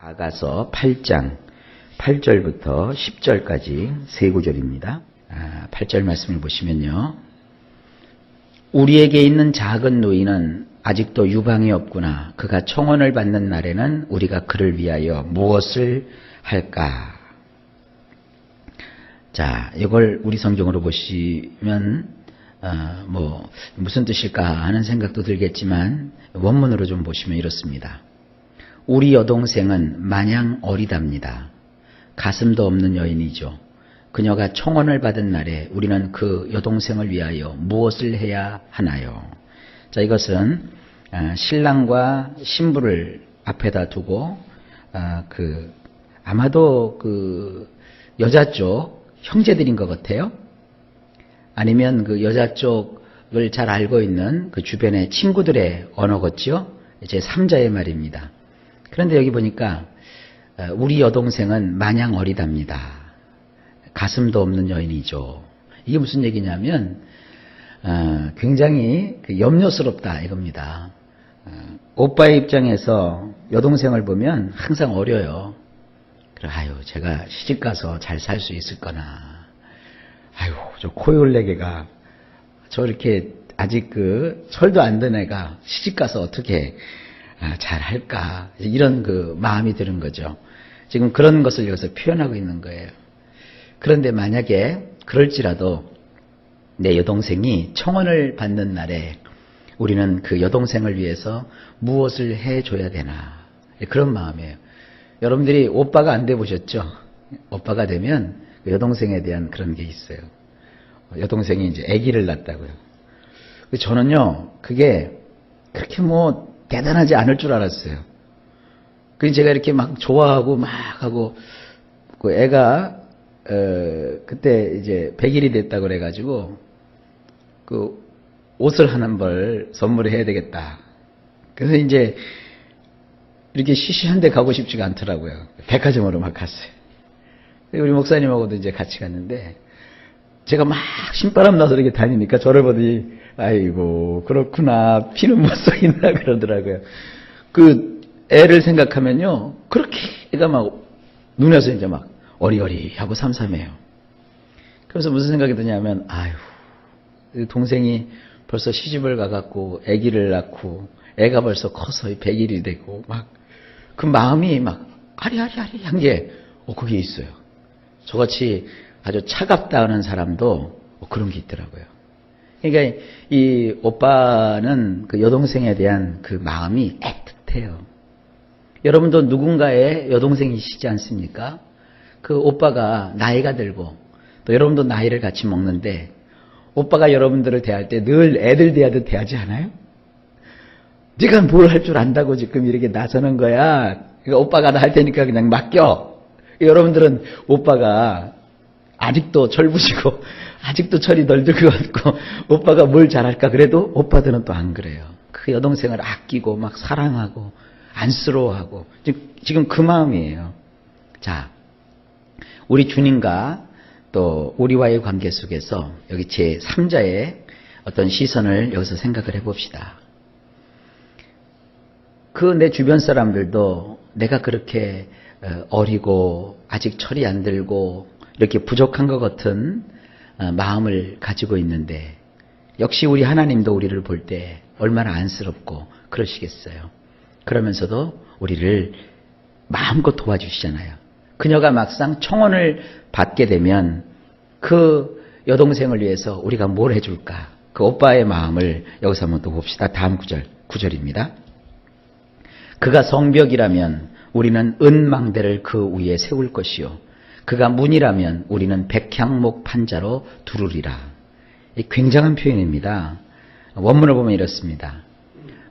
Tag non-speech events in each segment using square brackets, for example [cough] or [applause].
아가서 8장 8절부터 10절까지 세 구절입니다. 아, 8절 말씀을 보시면요. 우리에게 있는 작은 노인은 아직도 유방이 없구나. 그가 청원을 받는 날에는 우리가 그를 위하여 무엇을 할까? 자, 이걸 우리 성경으로 보시면 어, 뭐 무슨 뜻일까 하는 생각도 들겠지만 원문으로 좀 보시면 이렇습니다. 우리 여동생은 마냥 어리답니다. 가슴도 없는 여인이죠. 그녀가 청혼을 받은 날에 우리는 그 여동생을 위하여 무엇을 해야 하나요? 자, 이것은 아, 신랑과 신부를 앞에다 두고 아, 그 아마도 그 여자 쪽 형제들인 것 같아요. 아니면 그 여자 쪽을 잘 알고 있는 그 주변의 친구들의 언어겠죠. 제 3자의 말입니다. 그런데 여기 보니까 어, 우리 여동생은 마냥 어리답니다. 가슴도 없는 여인이죠. 이게 무슨 얘기냐면 어, 굉장히 그 염려스럽다 이겁니다. 어, 오빠의 입장에서 여동생을 보면 항상 어려요. 그래, 아유, 제가 시집 가서 잘 살 수 있을 거나. 아유, 저 코요레개가 저 이렇게 아직 그 철도 안든 애가 시집 가서 어떻게 아, 잘 할까 이런 그 마음이 드는 거죠. 지금 그런 것을 여기서 표현하고 있는 거예요. 그런데 만약에 그럴지라도 내 여동생이 청혼을 받는 날에 우리는 그 여동생을 위해서 무엇을 해줘야 되나 그런 마음이에요. 여러분들이 오빠가 안 돼 보셨죠? 오빠가 되면 그 여동생에 대한 그런 게 있어요. 여동생이 이제 아기를 낳았다고요. 저는요, 그게 그렇게 뭐 대단하지 않을 줄 알았어요. 그 제가 이렇게 막 좋아하고 막 하고 그 애가 어, 그때 이제 100일이 됐다고 그래가지고 그 옷을 하나 벌 선물해야 되겠다. 그래서 이제 이렇게 시시한 데 가고 싶지가 않더라고요. 백화점으로 막 갔어요. 우리 목사님하고도 이제 같이 갔는데 제가 막 신바람 나서 이렇게 다니니까 저를 보더니 아이고 그렇구나 피는 못 썩인다 [laughs] 그러더라고요. 그 애를 생각하면요 그렇게 애가 막 눈에서 이제 막 어리어리하고 삼삼해요. 그래서 무슨 생각이 드냐면 아유 동생이 벌써 시집을 가갖고 아기를 낳고 애가 벌써 커서 100일이 되고 막 그 마음이 막 아리아리아리 한 게 어, 거기에 있어요. 저같이 아주 차갑다 하는 사람도 뭐 그런 게 있더라고요. 그러니까 이 오빠는 그 여동생에 대한 그 마음이 애틋해요. 여러분도 누군가의 여동생이시지 않습니까? 그 오빠가 나이가 들고 또 여러분도 나이를 같이 먹는데 오빠가 여러분들을 대할 때 늘 애들 대하듯 대하지 않아요? 네가 뭘 할 줄 안다고 지금 이렇게 나서는 거야. 그러니까 오빠가 나 할 테니까 그냥 맡겨. 여러분들은 오빠가 아직도 철부시고 아직도 철이 덜 들고 같고 오빠가 뭘 잘할까 그래도 오빠들은 또 안 그래요. 그 여동생을 아끼고 막 사랑하고 안쓰러워하고 지금 그 마음이에요. 자, 우리 주님과 또 우리와의 관계 속에서 여기 제 3자의 어떤 시선을 여기서 생각을 해봅시다. 그 내 주변 사람들도 내가 그렇게 어리고 아직 철이 안 들고 이렇게 부족한 것 같은 어, 마음을 가지고 있는데 역시 우리 하나님도 우리를 볼 때 얼마나 안쓰럽고 그러시겠어요. 그러면서도 우리를 마음껏 도와주시잖아요. 그녀가 막상 청혼을 받게 되면 그 여동생을 위해서 우리가 뭘 해줄까? 그 오빠의 마음을 여기서 한번 또 봅시다. 다음 구절, 구절입니다. 그가 성벽이라면 우리는 은망대를 그 위에 세울 것이요. 그가 문이라면 우리는 백향목 판자로 두르리라. 굉장한 표현입니다. 원문을 보면 이렇습니다.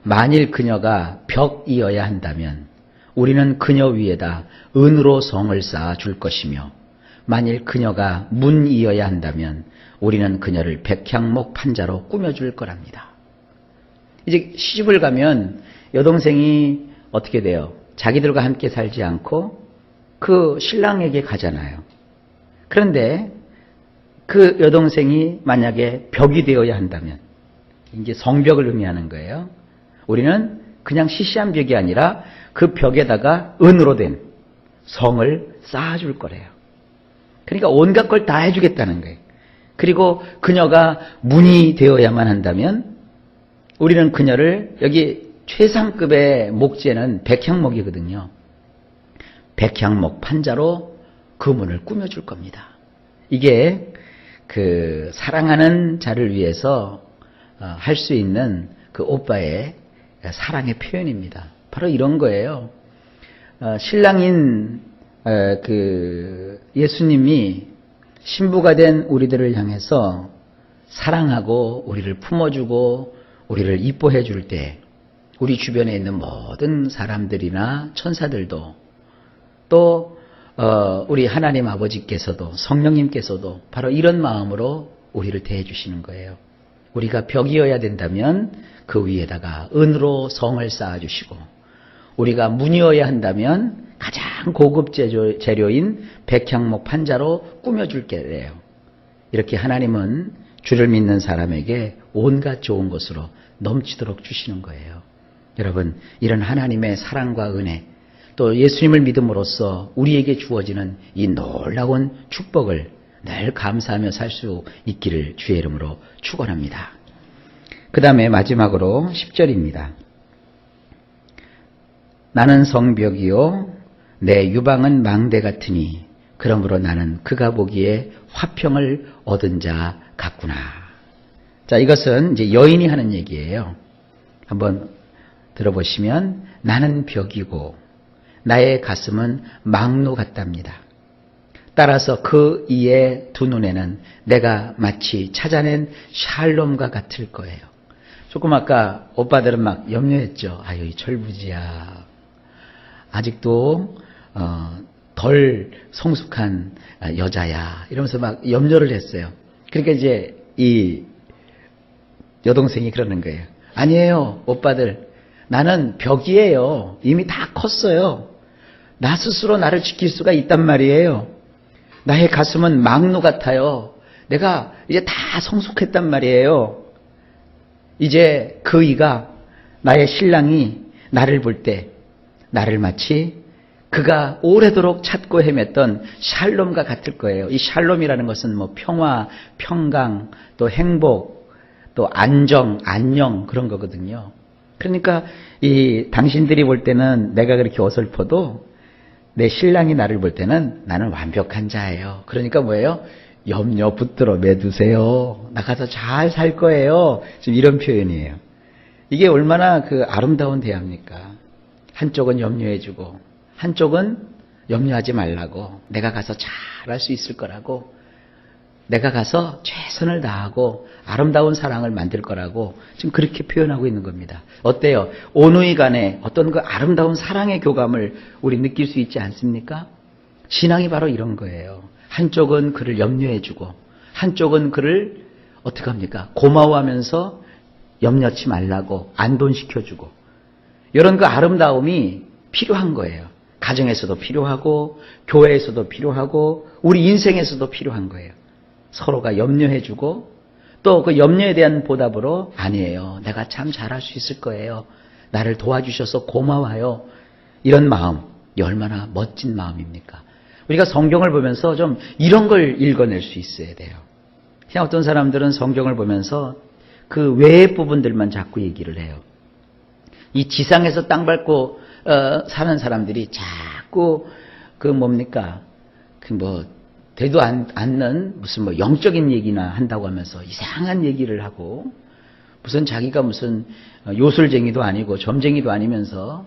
만일 그녀가 벽이어야 한다면 우리는 그녀 위에다 은으로 성을 쌓아 줄 것이며 만일 그녀가 문이어야 한다면 우리는 그녀를 백향목 판자로 꾸며줄 거랍니다. 이제 시집을 가면 여동생이 어떻게 돼요? 자기들과 함께 살지 않고 그 신랑에게 가잖아요. 그런데 그 여동생이 만약에 벽이 되어야 한다면 이제 성벽을 의미하는 거예요. 우리는 그냥 시시한 벽이 아니라 그 벽에다가 은으로 된 성을 쌓아줄 거래요. 그러니까 온갖 걸 다 해주겠다는 거예요. 그리고 그녀가 문이 되어야만 한다면 우리는 그녀를 여기 최상급의 목재는 백향목이거든요. 백향목 판자로 그 문을 꾸며줄 겁니다. 이게 그 사랑하는 자를 위해서 어, 할수 있는 그 오빠의 사랑의 표현입니다. 바로 이런 거예요. 어, 신랑인 어, 그 예수님이 신부가 된 우리들을 향해서 사랑하고 우리를 품어주고 우리를 이뻐해 줄 때 우리 주변에 있는 모든 사람들이나 천사들도 또 어, 우리 하나님 아버지께서도 성령님께서도 바로 이런 마음으로 우리를 대해 주시는 거예요. 우리가 벽이어야 된다면 그 위에다가 은으로 성을 쌓아 주시고 우리가 문이어야 한다면 가장 고급 재료, 재료인 백향목 판자로 꾸며 줄 게래요. 이렇게 하나님은 주를 믿는 사람에게 온갖 좋은 것으로 넘치도록 주시는 거예요. 여러분, 이런 하나님의 사랑과 은혜, 또 예수님을 믿음으로써 우리에게 주어지는 이 놀라운 축복을 늘 감사하며 살 수 있기를 주의 이름으로 축원합니다. 그 다음에 마지막으로 10절입니다. 나는 성벽이요 내 유방은 망대 같으니 그러므로 나는 그가 보기에 화평을 얻은 자 같구나. 자, 이것은 이제 여인이 하는 얘기예요. 한번 들어보시면 나는 벽이고 나의 가슴은 망로 같답니다. 따라서 그 이의 두 눈에는 내가 마치 찾아낸 샬롬과 같을 거예요. 조금 아까 오빠들은 막 염려했죠. 아유, 이 철부지야. 아직도 어, 덜 성숙한 여자야. 이러면서 막 염려를 했어요. 그러니까 이제 이 여동생이 그러는 거예요. 아니에요, 오빠들. 나는 벽이에요. 이미 다 컸어요. 나 스스로 나를 지킬 수가 있단 말이에요. 나의 가슴은 망루 같아요. 내가 이제 다 성숙했단 말이에요. 이제 그 이가 나의 신랑이 나를 볼 때 나를 마치 그가 오래도록 찾고 헤맸던 샬롬과 같을 거예요. 이 샬롬이라는 것은 뭐 평화, 평강, 또 행복, 또 안정, 안녕 그런 거거든요. 그러니까 이 당신들이 볼 때는 내가 그렇게 어설퍼도 내 신랑이 나를 볼 때는 나는 완벽한 자예요. 그러니까 뭐예요? 염려 붙들어 매두세요. 나가서 잘 살 거예요. 지금 이런 표현이에요. 이게 얼마나 그 아름다운 대화입니까? 한쪽은 염려해주고, 한쪽은 염려하지 말라고, 내가 가서 잘 할 수 있을 거라고, 내가 가서 최선을 다하고 아름다운 사랑을 만들 거라고 지금 그렇게 표현하고 있는 겁니다. 어때요? 오누이 간에 어떤 그 아름다운 사랑의 교감을 우리 느낄 수 있지 않습니까? 신앙이 바로 이런 거예요. 한쪽은 그를 염려해주고, 한쪽은 그를 어떻게 합니까? 고마워하면서 염려치 말라고 안돈시켜주고, 이런 그 아름다움이 필요한 거예요. 가정에서도 필요하고, 교회에서도 필요하고, 우리 인생에서도 필요한 거예요. 서로가 염려해주고, 또 그 염려에 대한 보답으로, 아니에요. 내가 참 잘할 수 있을 거예요. 나를 도와주셔서 고마워요. 이런 마음, 이 얼마나 멋진 마음입니까? 우리가 성경을 보면서 좀 이런 걸 읽어낼 수 있어야 돼요. 그냥 어떤 사람들은 성경을 보면서 그 외의 부분들만 자꾸 얘기를 해요. 이 지상에서 땅 밟고 어, 사는 사람들이 자꾸 그 뭡니까 그 뭐 되도 않, 않는 무슨 뭐 영적인 얘기나 한다고 하면서 이상한 얘기를 하고 무슨 자기가 무슨 요술쟁이도 아니고 점쟁이도 아니면서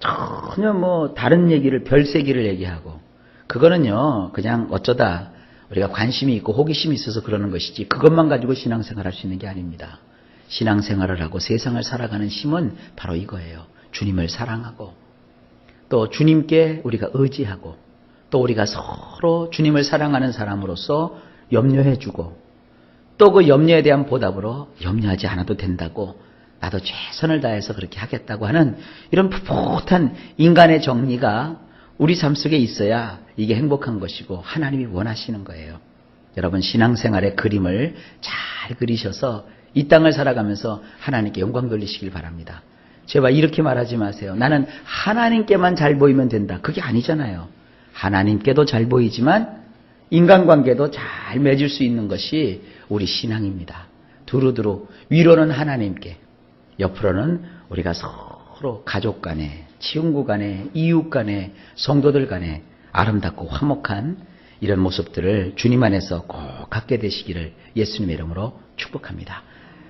전혀 뭐 다른 얘기를 별세기를 얘기하고 그거는요 그냥 어쩌다 우리가 관심이 있고 호기심이 있어서 그러는 것이지 그것만 가지고 신앙생활 할 수 있는 게 아닙니다. 신앙생활을 하고 세상을 살아가는 힘은 바로 이거예요. 주님을 사랑하고 또 주님께 우리가 의지하고 또 우리가 서로 주님을 사랑하는 사람으로서 염려해주고 또 그 염려에 대한 보답으로 염려하지 않아도 된다고 나도 최선을 다해서 그렇게 하겠다고 하는 이런 풋풋한 인간의 정리가 우리 삶 속에 있어야 이게 행복한 것이고 하나님이 원하시는 거예요. 여러분 신앙생활의 그림을 잘 그리셔서 이 땅을 살아가면서 하나님께 영광 돌리시길 바랍니다. 제발 이렇게 말하지 마세요. 나는 하나님께만 잘 보이면 된다. 그게 아니잖아요. 하나님께도 잘 보이지만 인간관계도 잘 맺을 수 있는 것이 우리 신앙입니다. 두루두루 위로는 하나님께, 옆으로는 우리가 서로 가족 간에, 친구 간에, 이웃 간에, 성도들 간에 아름답고 화목한 이런 모습들을 주님 안에서 꼭 갖게 되시기를 예수님의 이름으로 축복합니다.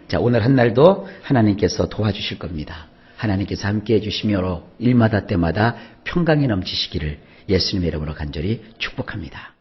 자, 오늘 한 날도 하나님께서 도와주실 겁니다. 하나님께서 함께 해주시며 일마다 때마다 평강이 넘치시기를 예수님의 이름으로 간절히 축복합니다.